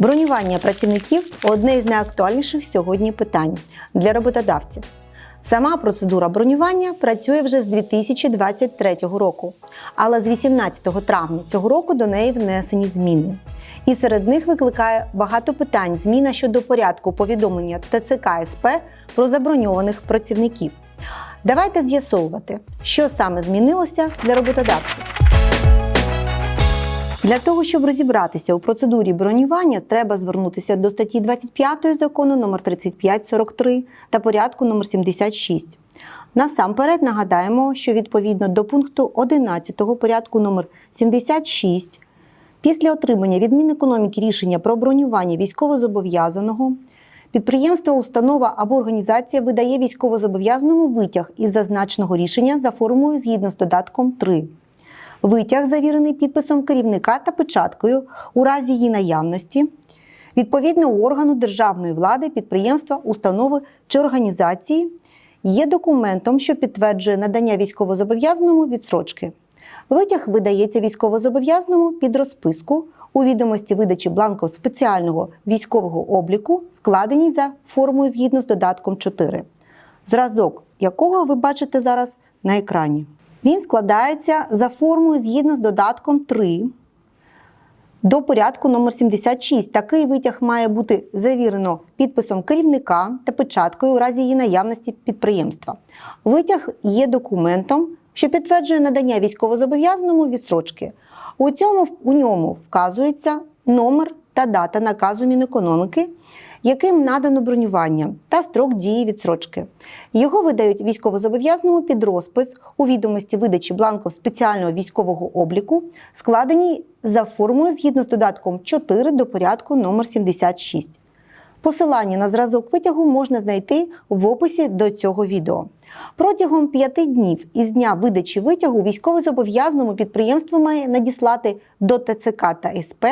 Бронювання працівників одне із найактуальніших сьогодні питань для роботодавців. Сама процедура бронювання працює вже з 2023 року, але з 18 травня цього року до неї внесені зміни. І серед них викликає багато питань зміна щодо порядку повідомлення ТЦК СП про заброньованих працівників. Давайте з'ясовувати, що саме змінилося для роботодавців. Для того, щоб розібратися у процедурі бронювання, треба звернутися до статті 25 закону номер 3543 та порядку номер 76. Насамперед нагадаємо, що відповідно до пункту 11 порядку номер 76 після отримання від Мінекономіки рішення про бронювання військовозобов'язаного Підприємство, установа або організація видає військовозобов'язаному витяг із зазначеного рішення за формою згідно з додатком 3. Витяг завірений підписом керівника та печаткою у разі її наявності відповідного органу державної влади, підприємства, установи чи організації є документом, що підтверджує надання військовозобов'язаному відсрочки. Витяг видається військовозобов'язаному під розписку у відомості видачі бланків спеціального військового обліку, складеній за формою згідно з додатком 4, зразок якого ви бачите зараз на екрані. Він складається за формою згідно з додатком 3 до порядку номер 76. Такий витяг має бути завірено підписом керівника та печаткою у разі її наявності підприємства. Витяг є документом, що підтверджує надання військовозобов'язаному відсрочки. У цьому у ньому вказується номер та дата наказу Мінекономіки, яким надано бронювання та строк дії відсрочки. Його видають військовозобов'язаному під розпис у відомості видачі бланків спеціального військового обліку, складені за формою згідно з додатком 4 до порядку номер 76. Посилання на зразок витягу можна знайти в описі до цього відео. Протягом п'яти днів із дня видачі витягу військовозобов'язаному підприємство має надіслати до ТЦК та СП,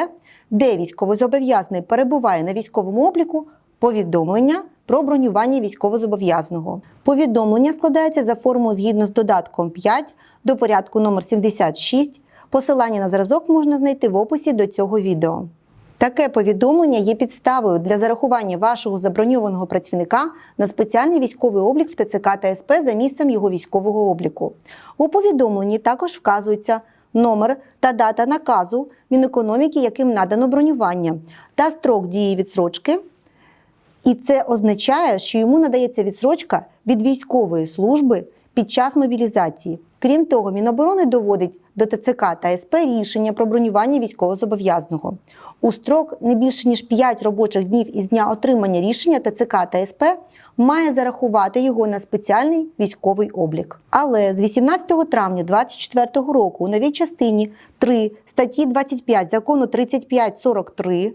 де військовозобов'язаний перебуває на військовому обліку, повідомлення про бронювання військовозобов'язаного. Повідомлення складається за формою згідно з додатком 5 до порядку номер 76. Посилання на зразок можна знайти в описі до цього відео. Таке повідомлення є підставою для зарахування вашого заброньованого працівника на спеціальний військовий облік в ТЦК та СП за місцем його військового обліку. У повідомленні також вказується номер та дата наказу Мінекономіки, яким надано бронювання, та строк дії відсрочки. І це означає, що йому надається відсрочка від військової служби під час мобілізації. Крім того, Міноборони доводить до ТЦК та СП рішення про бронювання військовозобов'язаного. У строк не більше ніж 5 робочих днів із дня отримання рішення ТЦК та СП має зарахувати його на спеціальний військовий облік. Але з 18 травня 2024 року у новій частині 3 статті 25 закону 3543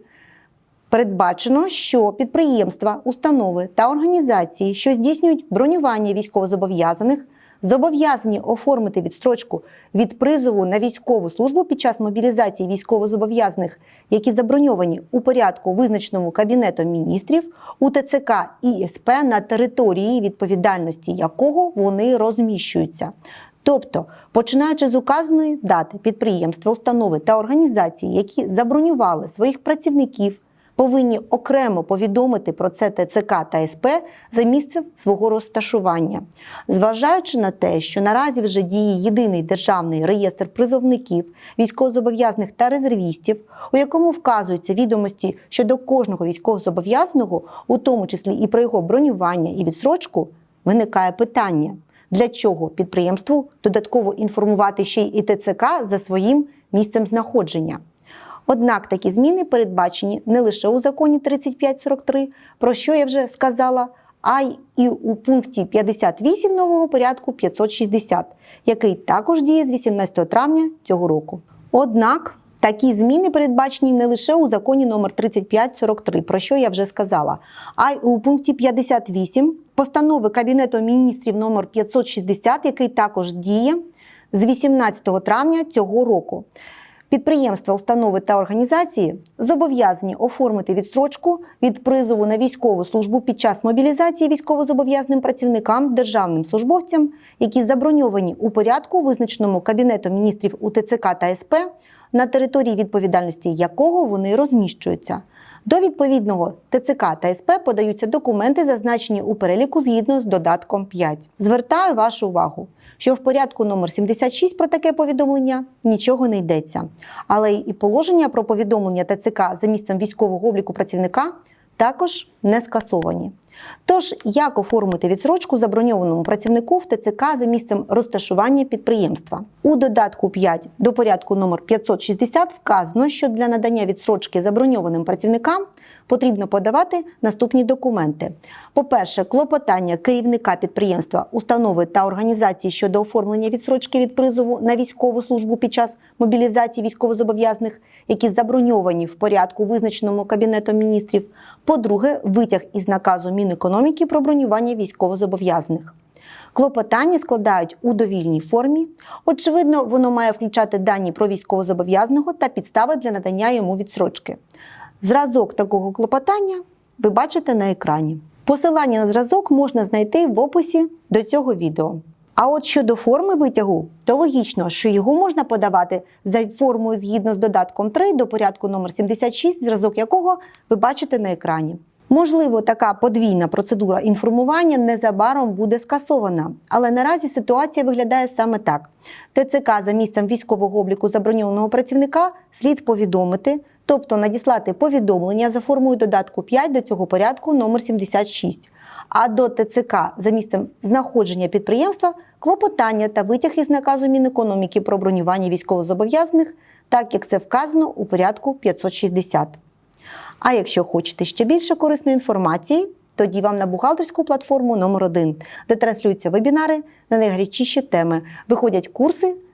Передбачено, що підприємства, установи та організації, що здійснюють бронювання військовозобов'язаних, зобов'язані оформити відстрочку від призову на військову службу під час мобілізації військовозобов'язаних, які заброньовані у порядку, визначеному Кабінетом міністрів у ТЦК і СП на території відповідальності якого вони розміщуються. Тобто, починаючи з указаної дати підприємства, установи та організації, які забронювали своїх працівників повинні окремо повідомити про це ТЦК та СП за місцем свого розташування, зважаючи на те, що наразі вже діє єдиний державний реєстр призовників, військовозобов'язаних та резервістів, у якому вказуються відомості щодо кожного військовозобов'язаного, у тому числі і про його бронювання і відсрочку, виникає питання. Для чого підприємству додатково інформувати ще й ТЦК за своїм місцем знаходження? Однак такі зміни передбачені не лише у законі 3543, про що я вже сказала, а й і у пункті 58 нового порядку 560, який також діє з 18 травня цього року. Однак такі зміни передбачені не лише у законі номер 3543, про що я вже сказала, а й у пункті 58 постанови Кабінету міністрів номер 560, який також діє з 18 травня цього року. Підприємства, установи та організації зобов'язані оформити відстрочку від призову на військову службу під час мобілізації військовозобов'язаним працівникам, державним службовцям, які заброньовані у порядку, визначеному Кабінетом міністрів УТЦК та СП, на території відповідальності якого вони розміщуються. До відповідного ТЦК та СП подаються документи, зазначені у переліку згідно з додатком 5. Звертаю вашу увагу, що в порядку номер 76 про таке повідомлення нічого не йдеться. Але і положення про повідомлення ТЦК за місцем військового обліку працівника також не скасовані. Тож, як оформити відсрочку заброньованому працівнику в ТЦК за місцем розташування підприємства? У додатку 5 до порядку номер 560 вказано, що для надання відсрочки заброньованим працівникам потрібно подавати наступні документи: по-перше, клопотання керівника підприємства, установи та організації щодо оформлення відсрочки від призову на військову службу під час мобілізації військовозобов'язаних, які заброньовані в порядку, визначеному Кабінетом міністрів. По-друге, витяг із наказу Мінекономіки про бронювання військовозобов'язаних. Клопотання складають у довільній формі. Очевидно, воно має включати дані про військовозобов'язаного та підстави для надання йому відсрочки. Зразок такого клопотання ви бачите на екрані. Посилання на зразок можна знайти в описі до цього відео. А от щодо форми витягу, то логічно, що його можна подавати за формою згідно з додатком 3 до порядку номер 76, зразок якого ви бачите на екрані. Можливо, така подвійна процедура інформування незабаром буде скасована, але наразі ситуація виглядає саме так: ТЦК за місцем військового обліку заброньованого працівника слід повідомити, тобто надіслати повідомлення за формою додатку 5 до цього порядку номер 76. А до ТЦК за місцем знаходження підприємства клопотання та витяг із наказу Мінекономіки про бронювання військовозобов'язаних, так як це вказано у порядку 560. А якщо хочете ще більше корисної інформації, тоді вам на бухгалтерську платформу номер 1 де транслюються вебінари на найгарячіші теми, виходять курси